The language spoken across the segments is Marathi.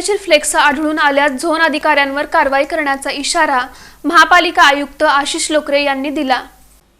बेकायदेशीर फ्लेक्स आढळून आल्यास झोन अधिकाऱ्यांवर कारवाई करण्याचा इशारा महापालिका आयुक्त आशिष लोकरे यांनी दिला.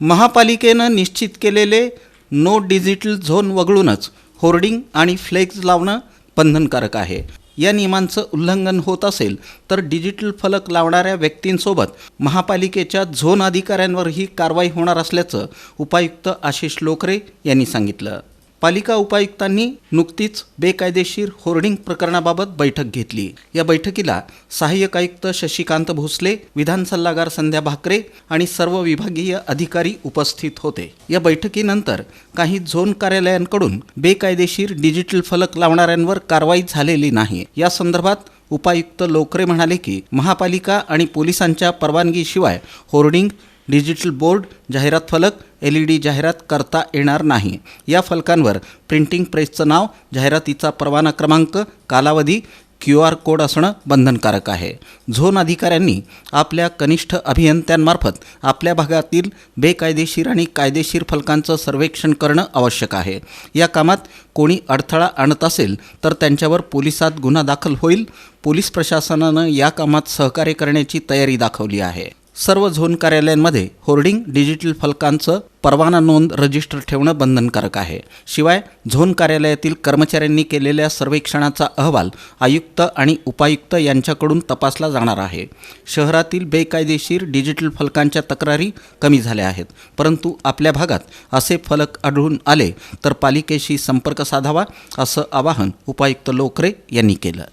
महापालिकेनं निश्चित केलेले नो डिजिटल झोन वगळूनच होर्डिंग आणि फ्लेक्स लावणं बंधनकारक आहे. या नियमांचं उल्लंघन होत असेल तर डिजिटल फलक लावणाऱ्या व्यक्तींसोबत महापालिकेच्या झोन अधिकाऱ्यांवरही कारवाई होणार असल्याचं उपायुक्त आशिष लोकरे यांनी सांगितलं. पालिका उपायुक्तांनी नुकतीच बेकायदेशीर होर्डिंग प्रकरणाबाबत बैठक घेतली. या बैठकीला सहाय्यक आयुक्त शशिकांत भोसले विधान सल्लागार संध्या भाकरे आणि सर्व विभागीय अधिकारी उपस्थित होते. या बैठकीनंतर काही झोन कार्यालयांकडून बेकायदेशीर डिजिटल फलक लावणाऱ्यांवर कारवाई झालेली नाही. या संदर्भात उपायुक्त लोकरे म्हणाले की महापालिका आणि पोलिसांच्या परवानगीशिवाय होर्डिंग डिजिटल बोर्ड जाहिरात फलक एल ई डी जाहिरात करता येणार नाही. या फलकांवर प्रिंटिंग प्रेसचं नाव जाहिरातीचा परवाना क्रमांक कालावधी क्यू आर कोड असणं बंधनकारक आहे. झोन अधिकाऱ्यांनी आपल्या कनिष्ठ अभियंत्यांमार्फत आपल्या भागातील बेकायदेशीर आणि कायदेशीर फलकांचं सर्वेक्षण करणं आवश्यक आहे. या कामात कोणी अडथळा आणत असेल तर त्यांच्यावर पोलिसात गुन्हा दाखल होईल. पोलीस प्रशासनानं या कामात सहकार्य करण्याची तयारी दाखवली आहे. सर्व झोन कार्यालयांमध्ये होर्डिंग डिजिटल फलकांचं परवाना नोंद रजिस्टर ठेवणं बंधनकारक आहे. शिवाय झोन कार्यालयातील कर्मचाऱ्यांनी केलेल्या सर्वेक्षणाचा अहवाल आयुक्त आणि उपायुक्त यांच्याकडून तपासला जाणार आहे. शहरातील बेकायदेशीर डिजिटल फलकांच्या तक्रारी कमी झाल्या आहेत. परंतु आपल्या भागात असे फलक आढळून आले तर पालिकेशी संपर्क साधावा असं आवाहन उपायुक्त लोकरे यांनी केलं.